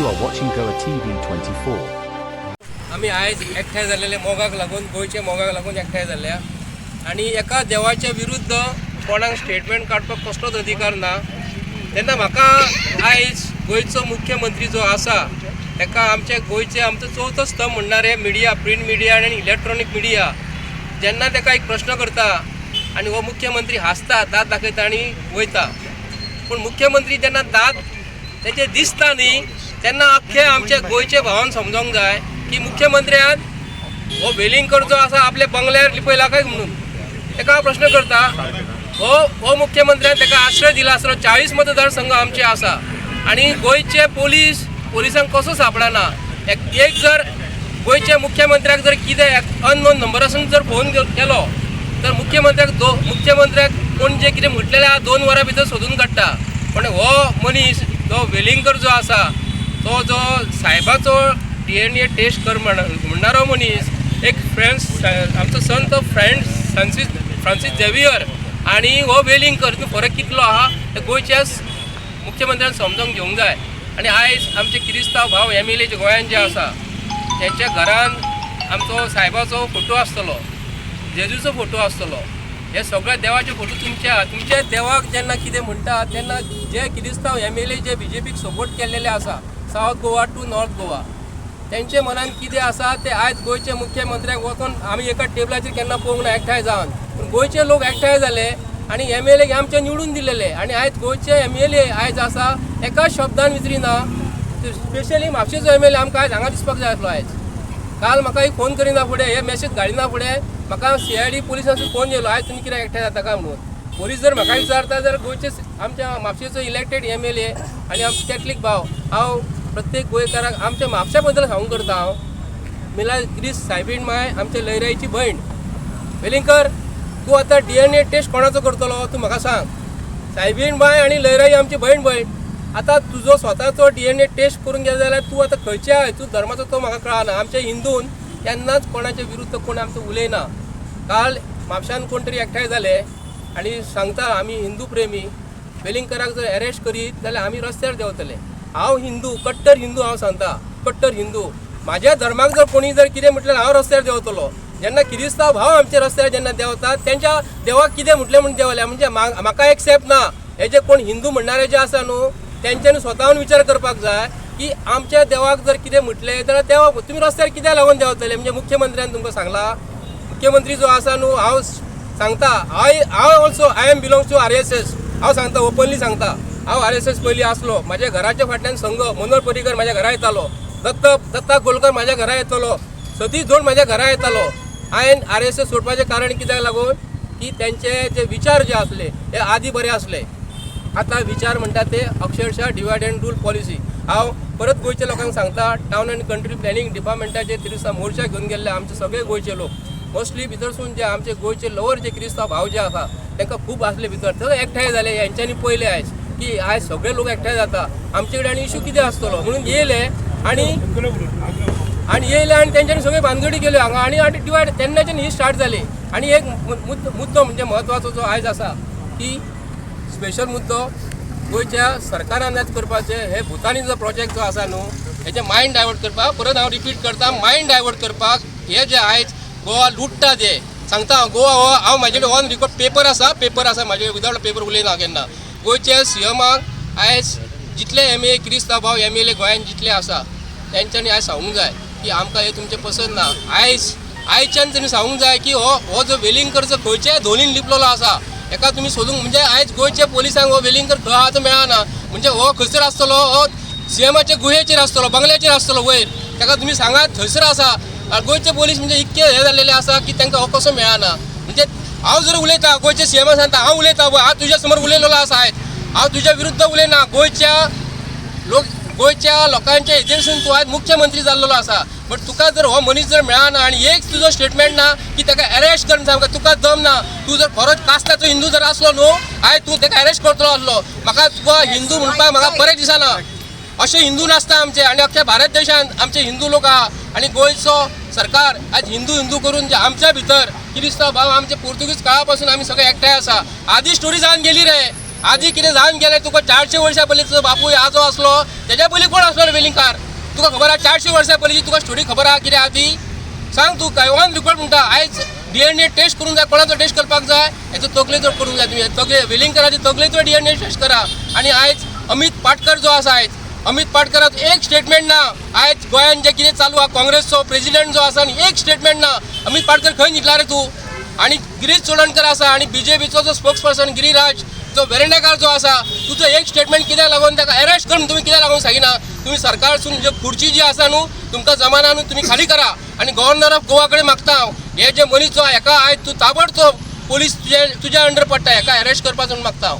You are watching Goa TV 24. आमी आयज एकठांय जाल्लेले मोगाक लागून गोंयचे मोगाक लागून एकठांय जाल्ल्या आनी एका देवाच्या विरुद्ध कोणाक स्टेटमेंट काडपाक कसलोच अधिकार ना. तेन्ना म्हाका आयज गोंयचो मुख्यमंत्री जो आसा ताका आमचे गोंयचे आमचो चवथो स्तंभ म्हणणारे मिडिया प्रिंट मिडिया आनी इलेक्ट्रॉनीक मिडिया जेन्ना तेका एक प्रश्न करता आनी हो मुख्यमंत्री हांसता दात दाखयता आनी वयता. पूण मुख्यमंत्री जेन्ना दात तेचे दिसता न्ही तेन्ना अख्खे आमचे गोयचे भावान समजोंक जाय की मुख्यमंत्र्यान हो वेलिंगकर जो आसा आपल्या बंगल्यार लिपयला काय म्हणून. तेका हांव प्रश्न करता? हो हो मुख्यमंत्र्यान तेका आश्रय दिला आसलो चाळीस मतदारसंघ आमचे आसा आनी गोंयचे पोलीस पोलिसांक कसो सापडना? एक एक जर गोंयच्या मुख्यमंत्र्याक जर कितें अननोन नंबरासून जर फोन केलो तर मुख्यमंत्र्याक दो मुख्यमंत्र्याक कोण जे कितें म्हटलेलें आहा दोन वरां भितर सोदून काडटा पण हो मनीस तो वेलिंगकर जो आसा तो जो सायबाचो डी एन ए टेस्ट कर म्हण म्हणणारो मनीस एक फ्रेंड्स आमचो संत फ्रेंड फ्रांसीस फ्रांसीस झेवियर आनी हो वेलिंगकर तो फरक कितलो आहा ते गोंयच्या मुख्यमंत्र्यान समजोंक घेवंक जाय. आनी आयज आमचे क्रिस्तांव भाव एम एल ए गोंयान जे आसा तेंच्या घरान आमचो सायबाचो फोटो आसतलो जेजूचो फोटो आसतलो. हे सगळे देवाचे फोटो तुमच्या तुमच्या देवाक जेन्ना कितें म्हणटा तेन्ना जे क्रिस्तांव एम एल ए जे बी जे पीक सपोर्ट केल्लेले आसा south Goa to north Goa. त्यांचे मनान कितें आसा ते आयज गोंयचे मुख्यमंत्र्याक वचून आमी एका टेबलाचेर केन्ना पळोवंक ना एकठांय जावन. पूण गोंयचे लोक एकठांय जाले आनी एम एल ए आमचे निवडून दिलेले. आनी आयज गोंयचे एम एल ए आयज आसा एकाच शब्दान विचारिना स्पेशली म्हापशेचो एम एल ए आमकां आयज हांगा दिसपाक जाय आसलो आयज काल म्हाका एक फोन करिना फुडें हे मॅसेज घालिना फुडें. म्हाका सी आय डी पुलिसांचो फोन येयलो आयज तुमी कित्याक एकठांय जाता काय म्हणून? पोलीस जर म्हाका विचारता जाल्यार गोंयचे आमच्या म्हापशेचो इलेक्टेड एम एल ए आनी आमचो कॅथलीक भाव हांव प्रत्येक गोंयकाराक आमच्या म्हापशा बद्दल सांगूंक करता हांव. मिला क्रिस सायबीण माय आमच्या लयराईची भयण. वेलिंगकर तूं आतां डी एन ए टेस्ट कोणाचो करतलो तूं म्हाका सांग. सायबीण बाय आनी लयराई आमची भयण भयण. आतां तुजो स्वताचो डी एन ए टेस्ट करून गेलो जाल्यार तूं आतां खंयच्या हितून धर्माचो तो म्हाका कळना. आमच्या हिंदून केन्नाच कोणाच्या विरुद्ध कोण आमचो उलयना काल म्हापशान कोण तरी एकठांय जाले आनी सांगता आमी हिंदू प्रेमी. वेलिंगकराक जर अरेस्ट करीत जाल्यार आमी रस्त्यार देंवतले. हांव हिंदू कट्टर हिंदू हांव सांगता कट्टर हिंदू. म्हाज्या धर्माक जर कोणी जर कितें म्हटल्यार हांव रस्त्यार देंवतलो. जेन्ना किरिस्तांव भाव आमचे रस्त्यार जेन्ना देंवतात तेंच्या देवाक कितें म्हटलें म्हूण देंवल्या म्हणजे म्हाका एक्सेप्ट ना. हे जे कोण हिंदू म्हणणारे जे आसा न्हू तेंच्यांनी स्वताहून विचार करपाक जाय की आमच्या देवाक जर कितें म्हटलें जाल्यार देवा तुमी रस्त्यार कित्याक लागून देंवतले? म्हणजे मुख्यमंत्र्यान तुमकां सांगला. मुख्यमंत्री जो आसा न्हू हांव सांगता हांव हांव also I am belongs to R S S हांव सांगता ओपनली सांगता. हांव आर एस एस पयलीं आसलो म्हाज्या घराच्या फाटल्यान संघ मनोहर पर्रीकर म्हाज्या घरा येतालो दत्त दत्ता गोलकर म्हाज्या घरा येतालो सतीश धोड म्हाज्या घरा येतालो. हांवें आर एस एस सोडपाचें कारण कित्याक लागून? की तेंचे जे विचार जे आसले हे आदी बरे आसले आतां विचार म्हणटा ते अक्षरशः डिवायड अँड रूल पॉलिसी हांव परत गोंयच्या लोकांक सांगता टावन अँड कंट्री प्लॅनिंग डिपार्टमेंटाचे त्रिस्ता मोर्चा घेवन गेल्ले आमचे सगळे गोंयचे लोक. मोस्टली भितरसून जे आमचे गोंयचे लोवर जे क्रिस्तांव भाव जे आसा तांकां खूब आसले भितर थंय एकठांय जाले हेंच्यांनी पयले आयज की आयज सगळे लोक एकठांय जाता आमचे कडेन आनी इश्यू कितें आसतलो म्हणून येयले आनी आनी येयले आनी तेंच्यांनी सगळे भानगडी केल्यो हांगा आनी आनी डिवायड तेन्नाच्यान ही स्टार्ट जाली आनी एक म्हणजे मुद्दो मुद्दो म्हणजे म्हत्वाचो जो आयज आसा की स्पेशल मुद्दो गोंयच्या सरकारान आज करपाचे हे भुतानी जो प्रोजेक्ट जो आसा न्हू हेचे मायंड डायवर्ट करपाक परत हांव रिपीट करता मायंड डायवर्ट करपाक हे जे आयज गोवा लुट्टा जे. सांगता हांव गोवा हो हांव म्हाजे कडेन ऑन रिकॉर्ड पेपर आसा पेपर आसा म्हाजे विदावट पेपर उलयना केन्ना. गोंयचे सीएमाक आयज जितले एम ए क्रिस्ता भाव एम एल ए गोंयान जितले आसा तेंच्यांनी आयज सांगूंक जाय की आमकां हे तुमचें पसंत ना. आयज आयच्यान तेणी सांगूंक जाय की हो हो जो वेलिंगकरचो खंयच्याय धोनीन लिपलेलो आसा हेका तुमी सोदूंक म्हणजे आयज गोंयच्या पोलिसांक हो वेलिंगकर खंय आहा तो मेळना. म्हणजे हो खंयसर आसतलो हो सीएमाच्या गुहेचेर आसतलो बंगल्याचेर आसतलो वयर. ताका तुमी सांगात थंयसर आसा. गोंयचे पोलीस म्हणजे इतके हे जाल्लेले आसा की तांकां हो कसो मेळना. हांव जर उलयता गोंयच्या सीएमा सांगता हांव उलयता पळय हांव तुज्या समोर उलयलेलो आसा आयज हांव तुज्या विरुद्ध उलयना गोंयच्या लोक गोंयच्या लोकांच्या हेजेरसून तूं आयज मुख्यमंत्री जाल्लो आसा बट तुका जर हो मनीस जर मेळना आनी एक तुजो स्टेटमेंट ना की ताका अरेस्ट करून सांगता तुका दम ना तूं जर खरोच कास्ताचो हिंदू जर आसलो न्हू आयज तूं ताका अरेस्ट करतलो आसलो म्हाका तुका हिंदू म्हणपाक म्हाका बरें दिसना. असे हिंदू नासता आमचे आनी अख्ख्या भारत देशांत आमचे हिंदू लोक आहात. आनी गोंयचो सरकार आज हिंदू हिंदू करून जे आमच्या भितर किरिस्तांव भाव आमचे पोर्तुगीज काळा पासून आमी सगळे एकठांय आसा. आदी स्टोरी जावन गेली रे. आधी कितें जावन गेलें? तुका चारशे वर्सां पयलीं तुजो बापूय आजो असलो तेज्या पयलीं कोण असलो वेलिंगकार? तुका खबर आहा चारशे वर्सां पयलींची तुका स्टोरी खबर आहा कितें आहा ती सांग तू काय ऑन रिकॉर्ड म्हणटा आयज डीएनए टेस्ट करूंक जाय कोणाचो टेस्ट करपाक जाय? हेचो तकलेचो करूंक जाय तुमी तकले वेलिंगकराची तकलेचो डीएनए टेस्ट करा. आनी आयज अमित पाटकर जो आसा आयज अमित पाटकरात एक स्टेटमेंट ना. आयज गोंयान जे कितें चालू आहा काँग्रेसचो प्रेसिडेंट जो आसा एक स्टेटमेंट ना. अमित पाटकर खंय न्हिदला रे तूं? आणि गिरीश चोडणकर आसा आणि बीजेपीचो जो स्पोक्स पर्सन गिरीराज जो वेरेंडेकार जो आसा तुजो एक स्टेटमेंट कित्याक लागून ताका अरेस्ट करून तुम्ही कित्याक लागून सांगिना? तुम्ही सरकारसून जे खुर्ची जी आसा न्हू तुमकां जमाना न्हू तुम्ही खाली करा. आणि गव्हर्नर ऑफ गोवा कडेन मागता हांव. हे जे मनीस जो हेका आयज तूं ताबडतोब पोलीस तुजे तुज्या अंडर पडटा हेका अरेस्ट करपाचो मागता हांव.